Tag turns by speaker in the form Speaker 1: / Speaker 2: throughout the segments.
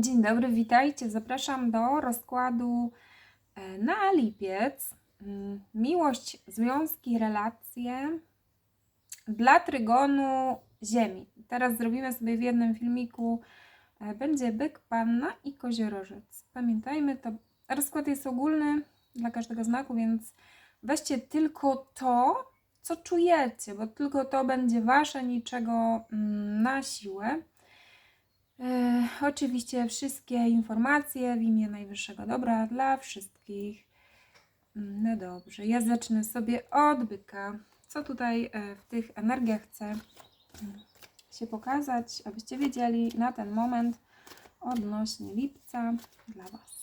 Speaker 1: Dzień dobry, witajcie. Zapraszam do rozkładu e, na lipiec. Mm, Miłość, związki, relacje dla trygonu Ziemi. Teraz zrobimy sobie w jednym filmiku. e, Będzie byk, panna i koziorożec. Pamiętajmy, to rozkład jest ogólny dla każdego znaku, więc weźcie tylko to, co czujecie, bo tylko to będzie wasze, niczego mm, na siłę. E, oczywiście wszystkie informacje w imię najwyższego dobra dla wszystkich. Mm, No dobrze, ja zacznę sobie od byka. Co tutaj e, w tych energiach chcę mm, się pokazać, abyście wiedzieli na ten moment odnośnie lipca dla Was.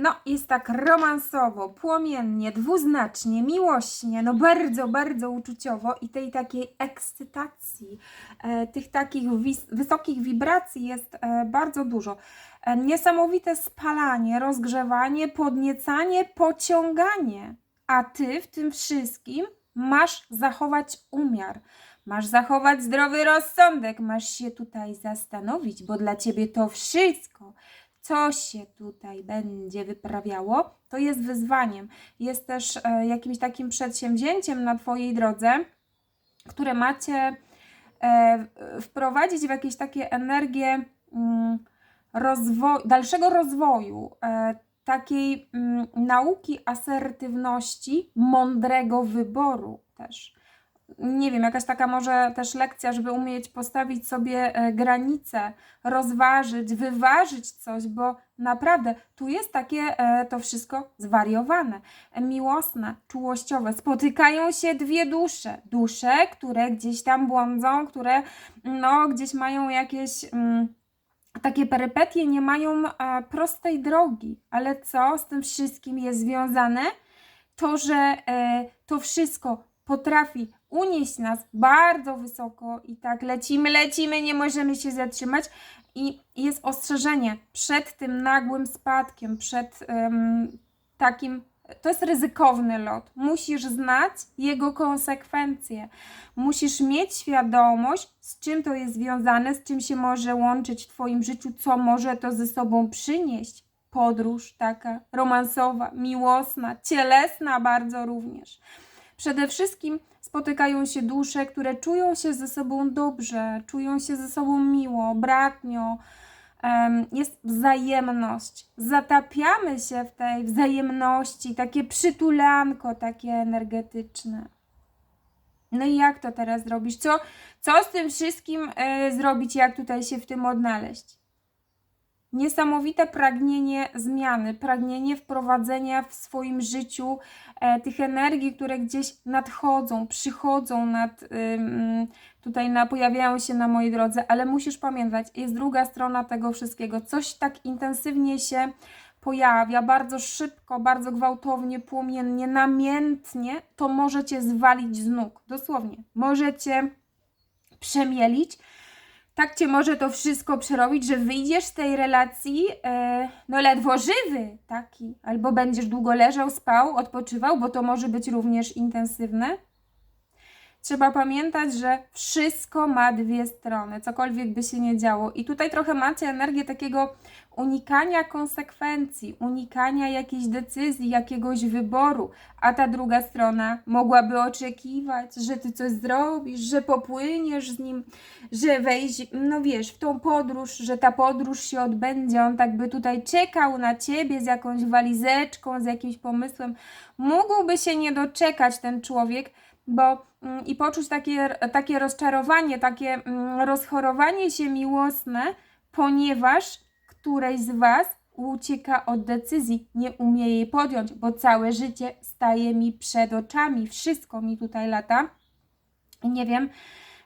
Speaker 1: No, jest tak romansowo, płomiennie, dwuznacznie, miłośnie, no bardzo, bardzo uczuciowo i tej takiej ekscytacji, e, tych takich wysokich wibracji jest e, bardzo dużo. E, niesamowite spalanie, rozgrzewanie, podniecanie, pociąganie, a ty w tym wszystkim masz zachować umiar. Masz zachować zdrowy rozsądek, masz się tutaj zastanowić, bo dla ciebie to wszystko co się tutaj będzie wyprawiało, to jest wyzwaniem. Jest też e, jakimś takim przedsięwzięciem na Twojej drodze, które macie e, wprowadzić w jakieś takie energie mm, rozwo- dalszego rozwoju, e, takiej mm, nauki asertywności, mądrego wyboru też. Nie wiem, jakaś taka może też lekcja, żeby umieć postawić sobie e, granice, rozważyć, wyważyć coś, bo naprawdę tu jest takie e, to wszystko zwariowane, miłosne, czułościowe. Spotykają się dwie dusze. Dusze, które gdzieś tam błądzą, które no gdzieś mają jakieś. Mm, takie perypetie nie mają e, prostej drogi, ale co z tym wszystkim jest związane? To, że to wszystko potrafi unieść nas bardzo wysoko i tak lecimy, lecimy, nie możemy się zatrzymać i jest ostrzeżenie przed tym nagłym spadkiem, przed em, takim, to jest ryzykowny lot. Musisz znać jego konsekwencje. Musisz mieć świadomość, z czym to jest związane, z czym się może łączyć w Twoim życiu, co może to ze sobą przynieść. Podróż taka romansowa, miłosna, cielesna bardzo również. Przede wszystkim spotykają się dusze, które czują się ze sobą dobrze, czują się ze sobą miło, bratnio. Jest wzajemność. Zatapiamy się w tej wzajemności, takie przytulanko, takie energetyczne. No i jak to teraz zrobisz? Co, co z tym wszystkim e, zrobić? Jak tutaj się w tym odnaleźć? Niesamowite pragnienie zmiany, pragnienie wprowadzenia w swoim życiu e, tych energii, które gdzieś nadchodzą, przychodzą nad, ym, tutaj na, pojawiają się na mojej drodze, ale musisz pamiętać, jest druga strona tego wszystkiego. Coś tak intensywnie się pojawia, bardzo szybko, bardzo gwałtownie, płomiennie, namiętnie, to może cię zwalić z nóg. Dosłownie. Może cię przemielić, tak cię może to wszystko przerobić, że wyjdziesz z tej relacji, e, no ledwo żywy taki, albo będziesz długo leżał, spał, odpoczywał, bo to może być również intensywne. Trzeba pamiętać, że wszystko ma dwie strony, cokolwiek by się nie działo. I tutaj trochę macie energię takiego unikania konsekwencji, unikania jakiejś decyzji, jakiegoś wyboru, a ta druga strona mogłaby oczekiwać, że ty coś zrobisz, że popłyniesz z nim, że wejść, no wiesz, w tą podróż, że ta podróż się odbędzie. On tak by tutaj czekał na ciebie z jakąś walizeczką, z jakimś pomysłem. Mógłby się nie doczekać ten człowiek, bo mm, i poczuć takie, takie rozczarowanie, takie mm, rozchorowanie się miłosne, ponieważ któreś z Was ucieka od decyzji, nie umie jej podjąć, bo całe życie staje mi przed oczami, wszystko mi tutaj lata. I nie wiem,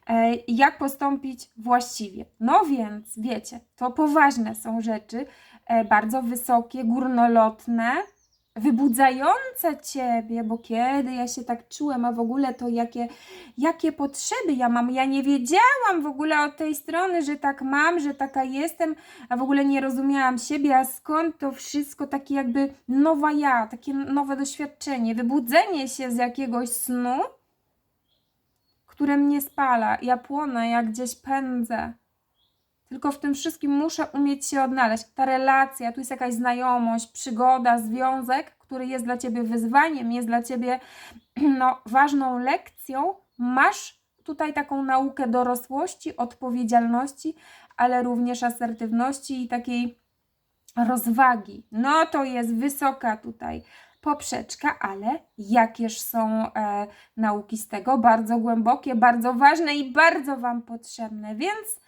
Speaker 1: e, jak postąpić właściwie. No więc, wiecie, to poważne są rzeczy, e, bardzo wysokie, górnolotne, wybudzające ciebie, bo kiedy ja się tak czułem, a w ogóle to jakie, jakie potrzeby ja mam. Ja nie wiedziałam w ogóle od tej strony, że tak mam, że taka jestem, a w ogóle nie rozumiałam siebie, a skąd to wszystko, takie jakby nowa ja, takie nowe doświadczenie, wybudzenie się z jakiegoś snu, które mnie spala. Ja płonę, ja gdzieś pędzę. Tylko w tym wszystkim muszę umieć się odnaleźć. Ta relacja, tu jest jakaś znajomość, przygoda, związek, który jest dla ciebie wyzwaniem, jest dla ciebie no, ważną lekcją. Masz tutaj taką naukę dorosłości, odpowiedzialności, ale również asertywności i takiej rozwagi. No to jest wysoka tutaj poprzeczka, ale jakież są e, nauki z tego? Bardzo głębokie, bardzo ważne i bardzo Wam potrzebne, więc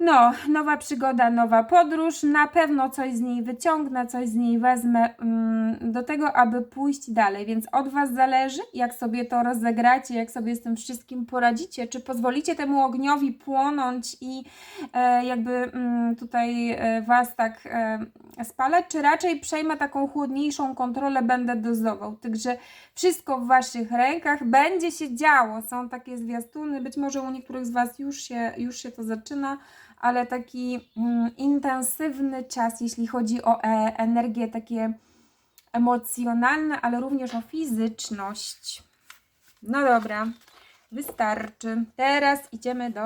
Speaker 1: no, nowa przygoda, nowa podróż. Na pewno coś z niej wyciągnę, coś z niej wezmę mm, do tego, aby pójść dalej. Więc od Was zależy, jak sobie to rozegracie, jak sobie z tym wszystkim poradzicie. Czy pozwolicie temu ogniowi płonąć i e, jakby mm, tutaj e, Was tak e, spalać, czy raczej przejmę taką chłodniejszą kontrolę, będę dozował. Także wszystko w Waszych rękach będzie się działo. Są takie zwiastuny, być może u niektórych z Was już się, już się to zaczyna ale taki mm, intensywny czas, jeśli chodzi o e, energię takie emocjonalne, ale również o fizyczność. No dobra, wystarczy. Teraz idziemy do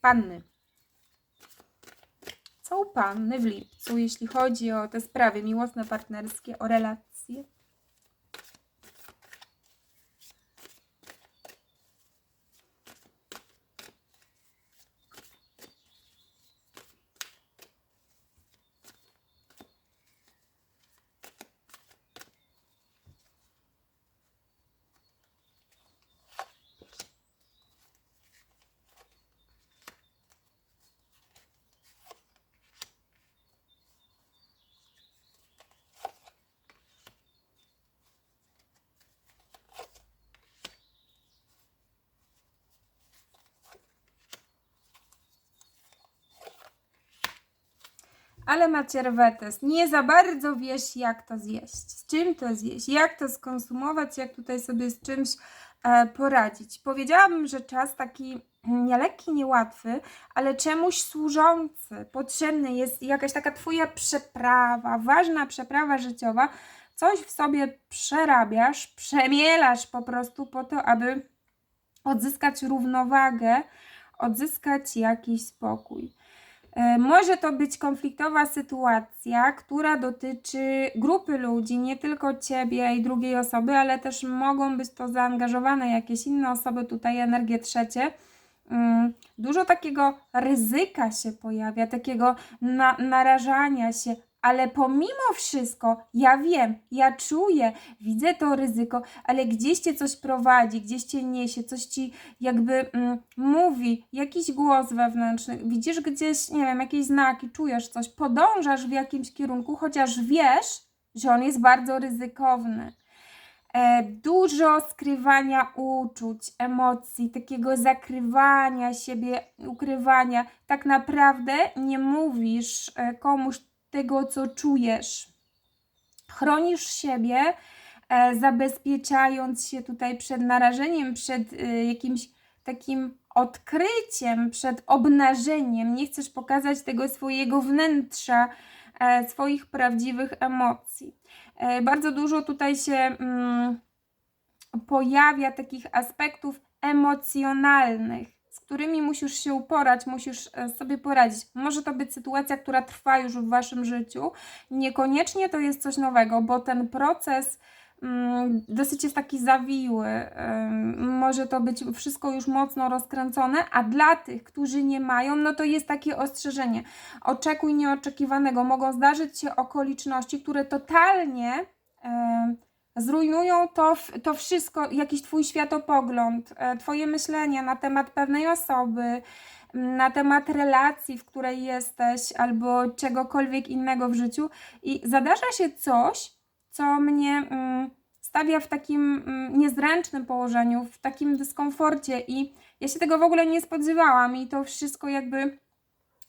Speaker 1: panny. Co u panny w lipcu, jeśli chodzi o te sprawy miłosne, partnerskie, o relacje? Ale macierwetes, nie za bardzo wiesz, jak to zjeść, z czym to zjeść, jak to skonsumować, jak tutaj sobie z czymś e, poradzić. Powiedziałabym, że czas taki nielekki, niełatwy, ale czemuś służący, potrzebny jest jakaś taka Twoja przeprawa, ważna przeprawa życiowa, coś w sobie przerabiasz, przemielasz po prostu po to, aby odzyskać równowagę, odzyskać jakiś spokój. E, Może to być konfliktowa sytuacja, która dotyczy grupy ludzi, nie tylko ciebie i drugiej osoby, ale też mogą być to zaangażowane jakieś inne osoby, tutaj energie trzecie. Mm, Dużo takiego ryzyka się pojawia, takiego na, narażania się, ale pomimo wszystko, ja wiem, ja czuję, widzę to ryzyko, ale gdzieś cię coś prowadzi, gdzieś cię niesie, coś ci jakby mm, mówi, jakiś głos wewnętrzny, widzisz gdzieś, nie wiem, jakieś znaki, czujesz coś, podążasz w jakimś kierunku, chociaż wiesz, że on jest bardzo ryzykowny. E, dużo skrywania uczuć, emocji, takiego zakrywania siebie, ukrywania. Tak naprawdę nie mówisz e, komuś tego, co czujesz. Chronisz siebie, e, zabezpieczając się tutaj przed narażeniem, przed e, jakimś takim odkryciem, przed obnażeniem. Nie chcesz pokazać tego swojego wnętrza, e, swoich prawdziwych emocji. Bardzo dużo tutaj się mm, pojawia takich aspektów emocjonalnych, którymi musisz się uporać, musisz e, sobie poradzić. Może to być sytuacja, która trwa już w waszym życiu. Niekoniecznie to jest coś nowego, bo ten proces mm, dosyć jest taki zawiły. Może to być wszystko już mocno rozkręcone, a dla tych, którzy nie mają, no to jest takie ostrzeżenie. Oczekuj nieoczekiwanego. Mogą zdarzyć się okoliczności, które totalnie Zrujnują to, to wszystko, jakiś twój światopogląd, e, twoje myślenie na temat pewnej osoby, na temat relacji, w której jesteś, albo czegokolwiek innego w życiu. I zadarza się coś, co mnie mm, stawia w takim mm, niezręcznym położeniu, w takim dyskomforcie i ja się tego w ogóle nie spodziewałam i to wszystko jakby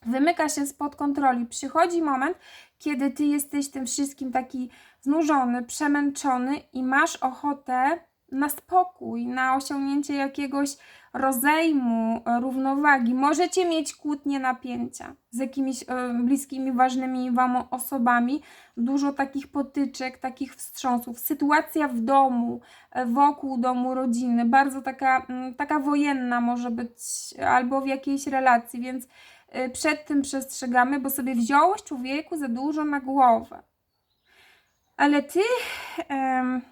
Speaker 1: wymyka się spod kontroli. Przychodzi moment, kiedy ty jesteś tym wszystkim taki znużony, przemęczony i masz ochotę na spokój, na osiągnięcie jakiegoś rozejmu, e, równowagi. Możecie mieć kłótnie, napięcia z jakimiś e, bliskimi, ważnymi wam osobami, dużo takich potyczek, takich wstrząsów. Sytuacja w domu, e, wokół domu, rodziny, bardzo taka, mm, taka wojenna może być, albo w jakiejś relacji, więc przed tym przestrzegamy, bo sobie wziąłeś człowieku za dużo na głowę. Ale ty em,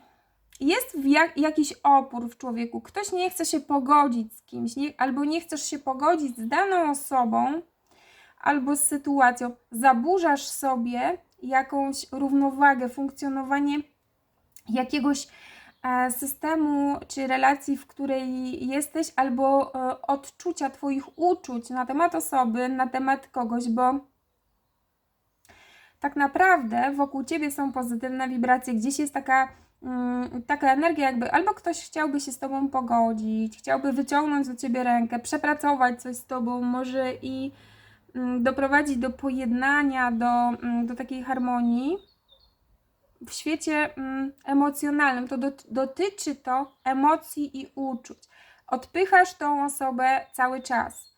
Speaker 1: jest jak, jakiś opór w człowieku. Ktoś nie chce się pogodzić z kimś, nie, albo nie chcesz się pogodzić z daną osobą, albo z sytuacją. Zaburzasz sobie jakąś równowagę, funkcjonowanie jakiegoś systemu czy relacji, w której jesteś, albo e, odczucia Twoich uczuć na temat osoby, na temat kogoś, bo tak naprawdę wokół Ciebie są pozytywne wibracje, gdzieś jest taka, mm, taka energia, jakby albo ktoś chciałby się z Tobą pogodzić, chciałby wyciągnąć do Ciebie rękę, przepracować coś z Tobą, może i mm, doprowadzić do pojednania, do, mm, do takiej harmonii w świecie mm, emocjonalnym, to dot- dotyczy to emocji i uczuć. Odpychasz tą osobę cały czas.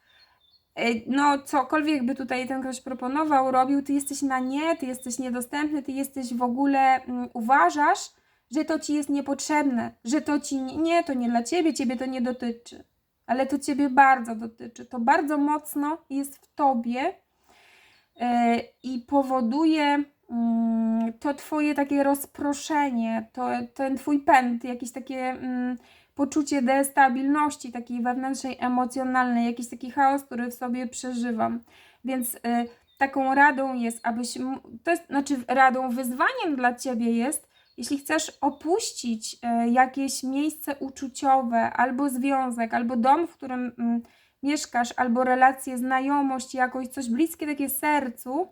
Speaker 1: Ej, No, cokolwiek by tutaj ten ktoś proponował, robił, ty jesteś na nie, ty jesteś niedostępny, ty jesteś w ogóle, mm, uważasz, że to ci jest niepotrzebne, że to ci nie, nie, to nie dla ciebie, ciebie to nie dotyczy. Ale to ciebie bardzo dotyczy. To bardzo mocno jest w tobie e, i powoduje to twoje takie rozproszenie, to, ten twój pęd, jakieś takie mm, poczucie destabilności, takiej wewnętrznej, emocjonalnej, jakiś taki chaos, który w sobie przeżywam. Więc y, taką radą jest, abyś, to jest, znaczy radą, wyzwaniem dla ciebie jest, jeśli chcesz opuścić y, jakieś miejsce uczuciowe, albo związek, albo dom, w którym mm, mieszkasz, albo relacje, znajomość, jakoś coś bliskie takie sercu,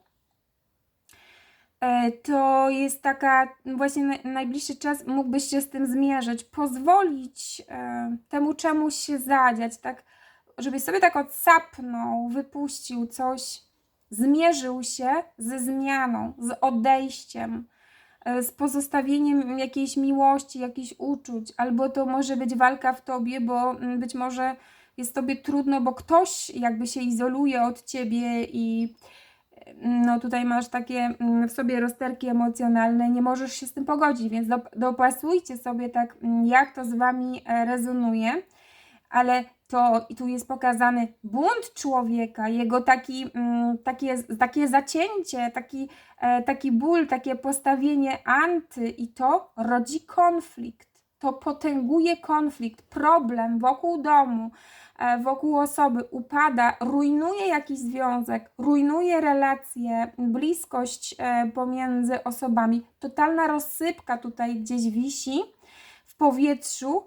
Speaker 1: to jest taka właśnie na- najbliższy czas mógłbyś się z tym zmierzyć, pozwolić e, temu czemuś się zadziać, tak, żebyś sobie tak odsapnął, wypuścił coś, zmierzył się ze zmianą, z odejściem, e, z pozostawieniem jakiejś miłości, jakichś uczuć, albo to może być walka w tobie, bo mm, być może jest tobie trudno, bo ktoś jakby się izoluje od ciebie i no tutaj masz takie mm, w sobie rozterki emocjonalne, nie możesz się z tym pogodzić, więc dop- dopasujcie sobie tak, mm, jak to z wami e, rezonuje, ale to i tu jest pokazany bunt człowieka, jego taki, mm, takie, takie zacięcie, taki, e, taki ból, takie postawienie anty i to rodzi konflikt. To potęguje konflikt, problem wokół domu, wokół osoby upada, rujnuje jakiś związek, rujnuje relacje, bliskość e, pomiędzy osobami. Totalna rozsypka tutaj gdzieś wisi w powietrzu,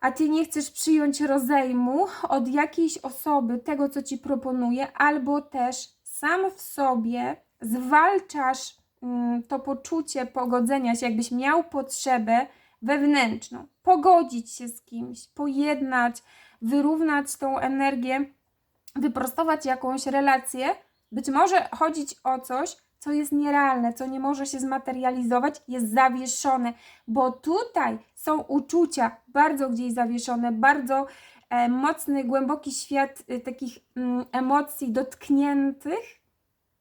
Speaker 1: a ty nie chcesz przyjąć rozejmu od jakiejś osoby, tego co ci proponuje, albo też sam w sobie zwalczasz mm, to poczucie pogodzenia się, jakbyś miał potrzebę wewnętrzną, pogodzić się z kimś, pojednać, wyrównać tą energię, wyprostować jakąś relację. Być może chodzić o coś, co jest nierealne, co nie może się zmaterializować, jest zawieszone, bo tutaj są uczucia bardzo gdzieś zawieszone, bardzo e, mocny, głęboki świat e, takich mm, emocji dotkniętych,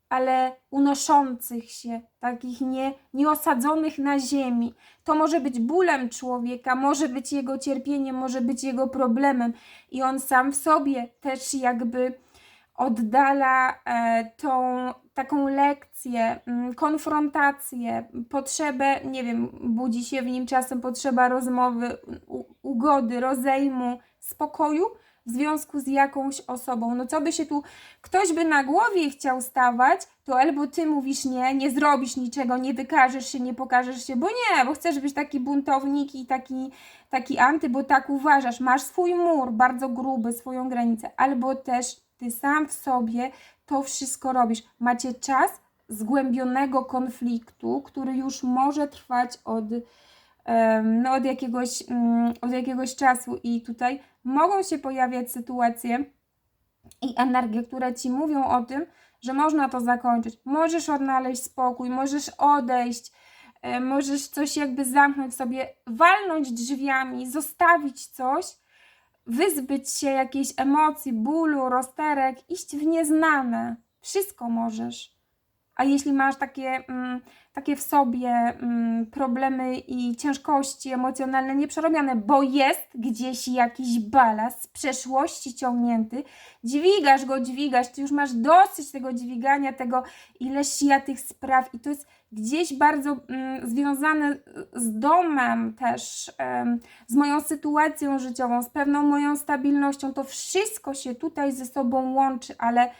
Speaker 1: ale unoszących się, takich nie, nieosadzonych na ziemi. To może być bólem człowieka, może być jego cierpieniem, może być jego problemem i on sam w sobie też jakby oddala e, tą taką lekcję, mm, konfrontację, potrzebę, nie wiem, budzi się w nim czasem potrzeba rozmowy, ugody, rozejmu, spokoju, w związku z jakąś osobą. No co by się tu, ktoś by na głowie chciał stawać, to albo ty mówisz nie, nie zrobisz niczego, nie wykażesz się, nie pokażesz się, bo nie, bo chcesz być taki buntownik i taki, taki anty, bo tak uważasz, masz swój mur bardzo gruby, swoją granicę, albo też ty sam w sobie to wszystko robisz. Macie czas zgłębionego konfliktu, który już może trwać od, no, od, jakiegoś, mm, od jakiegoś czasu i tutaj mogą się pojawiać sytuacje i energie, które ci mówią o tym, że można to zakończyć. Możesz odnaleźć spokój, możesz odejść, e, możesz coś jakby zamknąć sobie, walnąć drzwiami, zostawić coś, wyzbyć się jakiejś emocji, bólu, rozterek, iść w nieznane. Wszystko możesz. A jeśli masz takie, mm, takie w sobie mm, problemy i ciężkości emocjonalne nieprzerobione, bo jest gdzieś jakiś balast z przeszłości ciągnięty, dźwigasz go, dźwigasz, ty już masz dosyć tego dźwigania, tego ileś ja tych spraw i to jest gdzieś bardzo mm, związane z domem też, z moją sytuacją życiową, z pewną moją stabilnością, to wszystko się tutaj ze sobą łączy, ale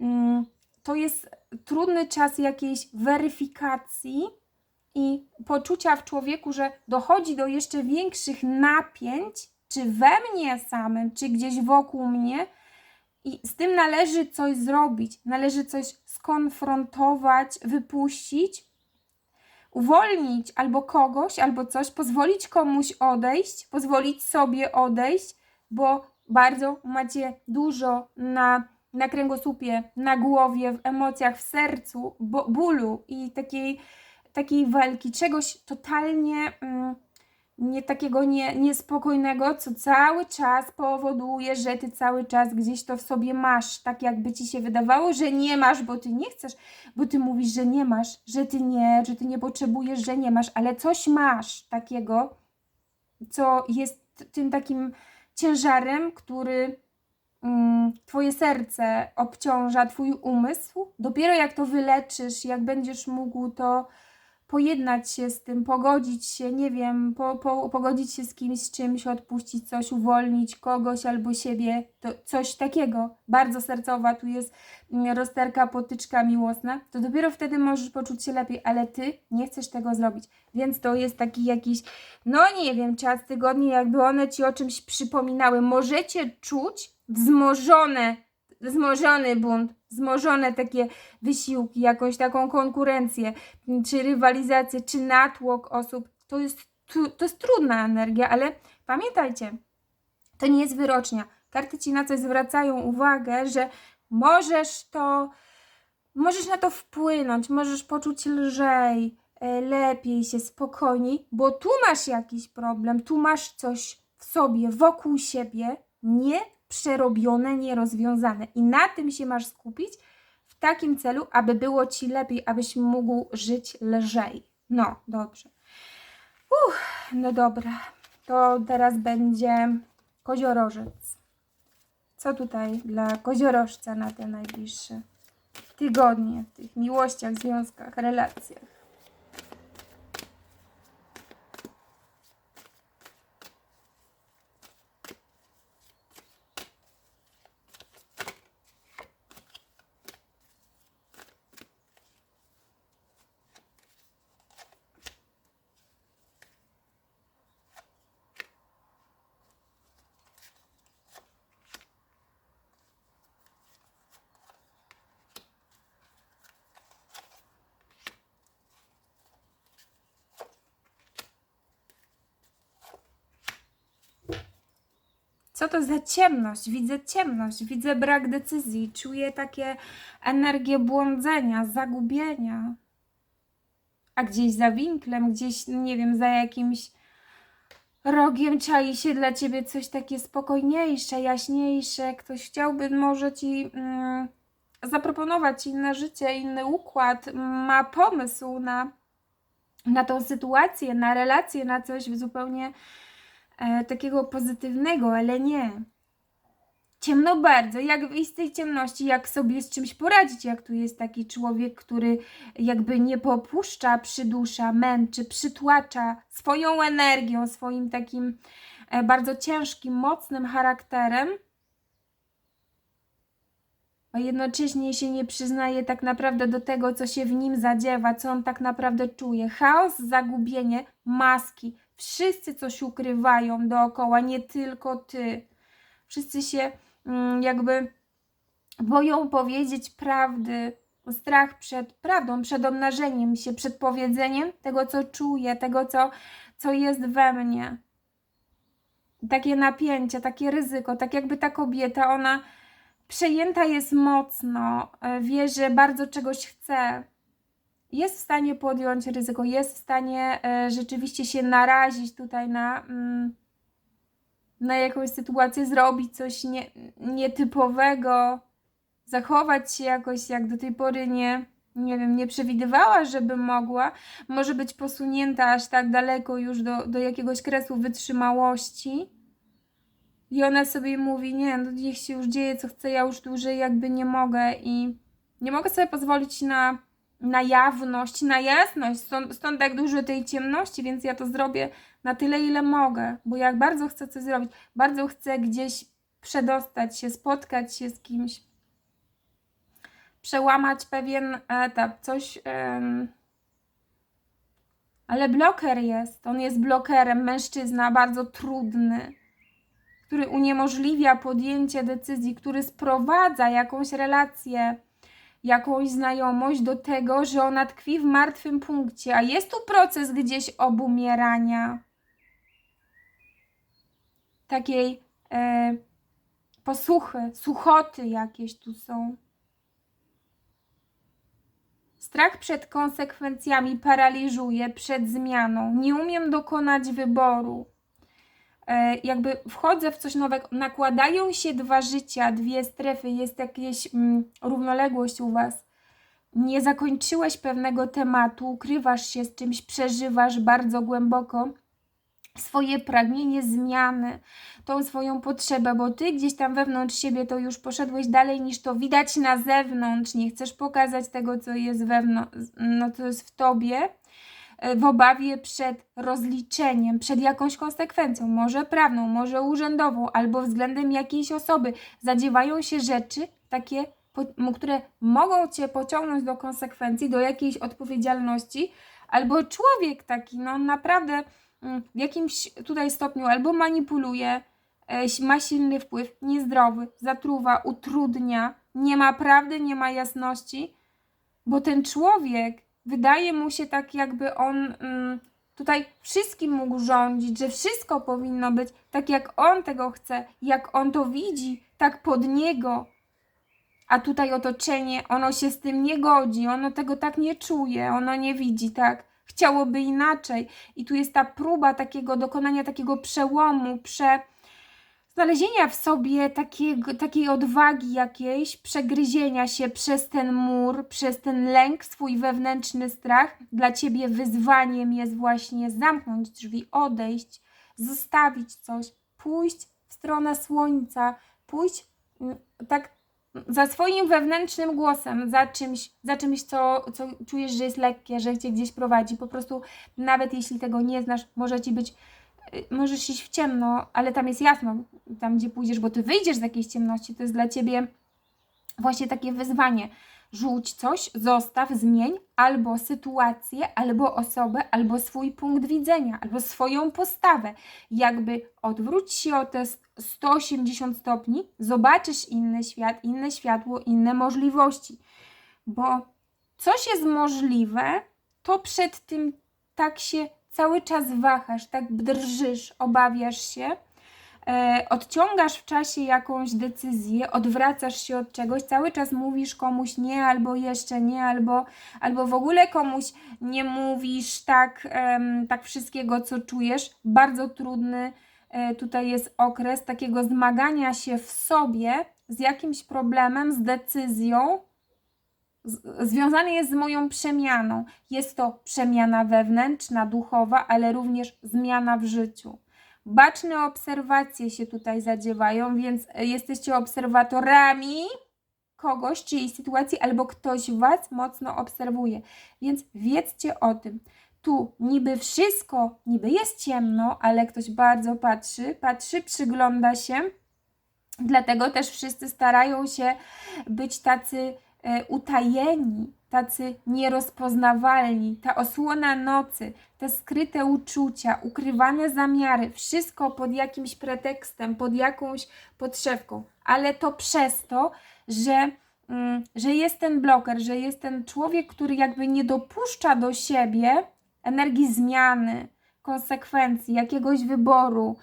Speaker 1: mm, to jest trudny czas jakiejś weryfikacji i poczucia w człowieku, że dochodzi do jeszcze większych napięć, czy we mnie samym, czy gdzieś wokół mnie, i z tym należy coś zrobić, należy coś skonfrontować, wypuścić, uwolnić albo kogoś, albo coś, pozwolić komuś odejść, pozwolić sobie odejść, bo bardzo macie dużo na, na kręgosłupie, na głowie, w emocjach, w sercu, bo, bólu i takiej, takiej walki, czegoś totalnie. Mm, nie takiego nie, niespokojnego, co cały czas powoduje, że ty cały czas gdzieś to w sobie masz, tak jakby ci się wydawało, że nie masz, bo ty nie chcesz, bo ty mówisz, że nie masz, że ty nie, że ty nie potrzebujesz, że nie masz, ale coś masz takiego, co jest tym takim ciężarem, który twoje serce obciąża, twój umysł. Dopiero jak to wyleczysz, jak będziesz mógł to pojednać się z tym, pogodzić się, nie wiem, po, po, pogodzić się z kimś, z czymś, odpuścić coś, uwolnić kogoś albo siebie, to coś takiego, bardzo sercowa, tu jest mm, rozterka, potyczka miłosna, to dopiero wtedy możesz poczuć się lepiej, ale ty nie chcesz tego zrobić, więc to jest taki jakiś, no nie wiem, czas, tygodnie, jakby one ci o czymś przypominały, możecie czuć wzmożone wzmożony bunt, wzmożone takie wysiłki, jakąś taką konkurencję, czy rywalizację, czy natłok osób, to jest, to jest trudna energia, ale pamiętajcie, to nie jest wyrocznia. Karty ci na coś zwracają uwagę, że możesz to, możesz na to wpłynąć, możesz poczuć lżej, e, lepiej się, spokojniej, bo tu masz jakiś problem, tu masz coś w sobie, wokół siebie, nie przerobione, nierozwiązane. I na tym się masz skupić w takim celu, aby było ci lepiej, abyś mógł żyć lżej. No, dobrze. Uff, no dobra. To teraz będzie koziorożec. Co tutaj dla koziorożca na te najbliższe tygodnie, w tych miłościach, związkach, relacjach? Co to za ciemność? Widzę ciemność, widzę brak decyzji, czuję takie energie błądzenia, zagubienia. A gdzieś za winklem, gdzieś, nie wiem, za jakimś rogiem czai się dla ciebie coś takie spokojniejsze, jaśniejsze. Ktoś chciałby może ci mm, zaproponować inne życie, inny układ, ma pomysł na, na tą sytuację, na relację, na coś zupełnie e, takiego pozytywnego, ale nie. Ciemno bardzo, jak wyjść z tej ciemności, jak sobie z czymś poradzić, jak tu jest taki człowiek, który jakby nie popuszcza, przydusza, męczy, przytłacza swoją energią, swoim takim e, bardzo ciężkim, mocnym charakterem, a jednocześnie się nie przyznaje tak naprawdę do tego, co się w nim zadziewa, co on tak naprawdę czuje. Chaos, zagubienie, maski. Wszyscy coś ukrywają dookoła, nie tylko ty. Wszyscy się mm, jakby boją powiedzieć prawdy. Strach przed prawdą, przed obnażeniem się, przed powiedzeniem tego, co czuję, tego, co, co jest we mnie. Takie napięcie, takie ryzyko, tak jakby ta kobieta, ona przejęta jest mocno, e, wie, że bardzo czegoś chce, jest w stanie podjąć ryzyko, jest w stanie e, rzeczywiście się narazić tutaj na, mm, na jakąś sytuację, zrobić coś nie, nietypowego, zachować się jakoś, jak do tej pory nie, nie wiem, nie przewidywała, żeby mogła, może być posunięta aż tak daleko już do, do jakiegoś kresu wytrzymałości. I ona sobie mówi, nie, no niech się już dzieje co chce, ja już dłużej jakby nie mogę i nie mogę sobie pozwolić na, na jawność, na jasność, stąd, stąd tak dużo tej ciemności, więc ja to zrobię na tyle, ile mogę, bo jak bardzo chcę coś zrobić, bardzo chcę gdzieś przedostać się, spotkać się z kimś, przełamać pewien etap, coś... em, ale bloker jest, on jest blokerem, mężczyzna bardzo trudny, który uniemożliwia podjęcie decyzji, który sprowadza jakąś relację, jakąś znajomość do tego, że ona tkwi w martwym punkcie, a jest tu proces gdzieś obumierania, takiej e, posłuchy, suchoty jakieś tu są. Strach przed konsekwencjami paraliżuje, przed zmianą. Nie umiem dokonać wyboru. E, jakby wchodzę w coś nowego, nakładają się dwa życia, dwie strefy, jest jakaś mm, równoległość u Was. Nie zakończyłeś pewnego tematu, ukrywasz się z czymś, przeżywasz bardzo głęboko swoje pragnienie zmiany, tą swoją potrzebę, bo ty gdzieś tam wewnątrz siebie to już poszedłeś dalej niż to widać na zewnątrz, nie chcesz pokazać tego, co jest wewnątrz, no to jest w tobie, w obawie przed rozliczeniem, przed jakąś konsekwencją, może prawną, może urzędową, albo względem jakiejś osoby. Zadziewają się rzeczy takie, które mogą cię pociągnąć do konsekwencji, do jakiejś odpowiedzialności, albo człowiek taki, no naprawdę mm, w jakimś tutaj stopniu albo manipuluje, e, ma silny wpływ, niezdrowy, zatruwa, utrudnia, nie ma prawdy, nie ma jasności, bo ten człowiek wydaje mu się tak, jakby on mm, tutaj wszystkim mógł rządzić, że wszystko powinno być tak, jak on tego chce, jak on to widzi, tak pod niego. A tutaj otoczenie, ono się z tym nie godzi, ono tego tak nie czuje, ono nie widzi tak. Chciałoby inaczej. I tu jest ta próba takiego dokonania takiego przełomu, prze, znalezienia w sobie takiego, takiej odwagi jakiejś, przegryzienia się przez ten mur, przez ten lęk, swój wewnętrzny strach. Dla ciebie wyzwaniem jest właśnie zamknąć drzwi, odejść, zostawić coś, pójść w stronę słońca, pójść mm, tak za swoim wewnętrznym głosem, za czymś, za czymś co, co czujesz, że jest lekkie, że cię gdzieś prowadzi. Po prostu, nawet jeśli tego nie znasz, może ci być możesz iść w ciemno, ale tam jest jasno, tam gdzie pójdziesz, bo ty wyjdziesz z jakiejś ciemności, to jest dla ciebie właśnie takie wyzwanie. Rzuć coś, zostaw, zmień albo sytuację, albo osobę, albo swój punkt widzenia, albo swoją postawę. Jakby odwróć się o te 180 stopni, zobaczysz inny świat, inne światło, inne możliwości. Bo coś jest możliwe, to przed tym tak się cały czas wahasz, tak drżysz, obawiasz się, e, odciągasz w czasie jakąś decyzję, odwracasz się od czegoś, cały czas mówisz komuś nie, albo jeszcze nie, albo, albo w ogóle komuś nie mówisz tak, tak wszystkiego, co czujesz. Bardzo trudny e, tutaj jest okres takiego zmagania się w sobie z jakimś problemem, z decyzją, związany jest z moją przemianą. Jest to przemiana wewnętrzna, duchowa, ale również zmiana w życiu. Baczne obserwacje się tutaj zadziewają, więc e, jesteście obserwatorami kogoś, czyjej sytuacji, albo ktoś Was mocno obserwuje. Więc wiedzcie o tym. Tu niby wszystko, niby jest ciemno, ale ktoś bardzo patrzy, patrzy, przygląda się Dlatego też wszyscy starają się być tacy utajeni, tacy nierozpoznawalni. Ta osłona nocy, te skryte uczucia, ukrywane zamiary, wszystko pod jakimś pretekstem, pod jakąś podszewką, ale to przez to, że, mm, że jest ten bloker, że jest ten człowiek, który jakby nie dopuszcza do siebie energii zmiany, konsekwencji, jakiegoś wyboru,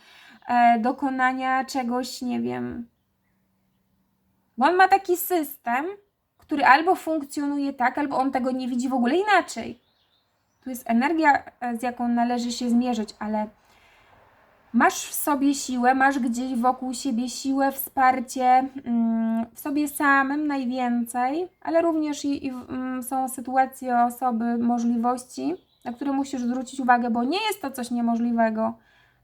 Speaker 1: e, dokonania czegoś, nie wiem. Bo on ma taki system, który albo funkcjonuje tak, albo on tego nie widzi w ogóle inaczej. Tu jest energia, e, z jaką należy się zmierzyć, ale masz w sobie siłę, masz gdzieś wokół siebie siłę, wsparcie, mm, w sobie samym najwięcej, ale również i, i mm, są sytuacje, osoby, możliwości, na które musisz zwrócić uwagę, bo nie jest to coś niemożliwego.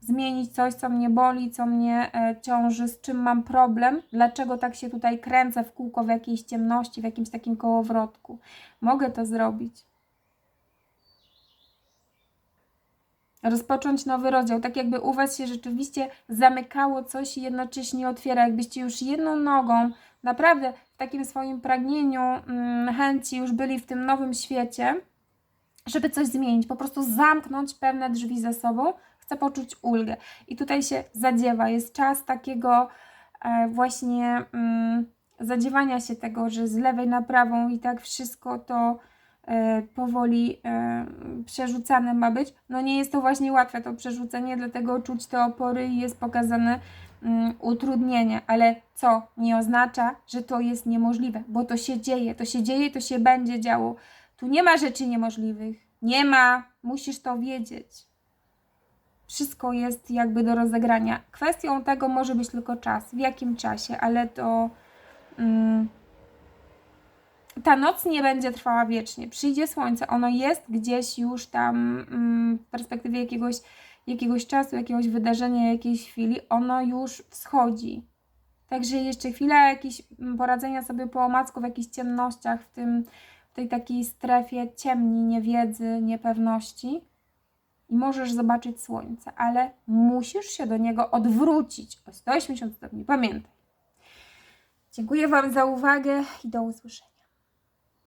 Speaker 1: Zmienić coś, co mnie boli, co mnie e, ciąży, z czym mam problem, dlaczego tak się tutaj kręcę w kółko w jakiejś ciemności, w jakimś takim kołowrotku. Mogę to zrobić. rozpocząć nowy rozdział, tak jakby u Was się rzeczywiście zamykało coś i jednocześnie otwiera, jakbyście już jedną nogą, naprawdę w takim swoim pragnieniu, mm, chęci już byli w tym nowym świecie, żeby coś zmienić, po prostu zamknąć pewne drzwi za sobą, chcę poczuć ulgę. I tutaj się zadziewa, jest czas takiego e, właśnie mm, zadziewania się tego, że z lewej na prawą i tak wszystko to e, powoli e, przerzucane ma być. No nie jest to właśnie łatwe to przerzucenie, dlatego czuć te opory i jest pokazane mm, utrudnienie, ale co nie oznacza, że to jest niemożliwe, bo to się dzieje, to się dzieje, to się będzie działo. Tu nie ma rzeczy niemożliwych. Nie ma, musisz to wiedzieć. Wszystko jest jakby do rozegrania. Kwestią tego może być tylko czas, w jakim czasie, ale to. Mm, ta noc nie będzie trwała wiecznie. Przyjdzie słońce, ono jest gdzieś już tam mm, w perspektywie jakiegoś, jakiegoś czasu, jakiegoś wydarzenia, jakiejś chwili, ono już wschodzi. Także jeszcze chwila jakieś mm, poradzenia sobie po omacku w jakichś ciemnościach, w tym w tej takiej strefie ciemni, niewiedzy, niepewności i możesz zobaczyć słońce, ale musisz się do niego odwrócić o 180 stopni. Pamiętaj. Dziękuję Wam za uwagę i do usłyszenia.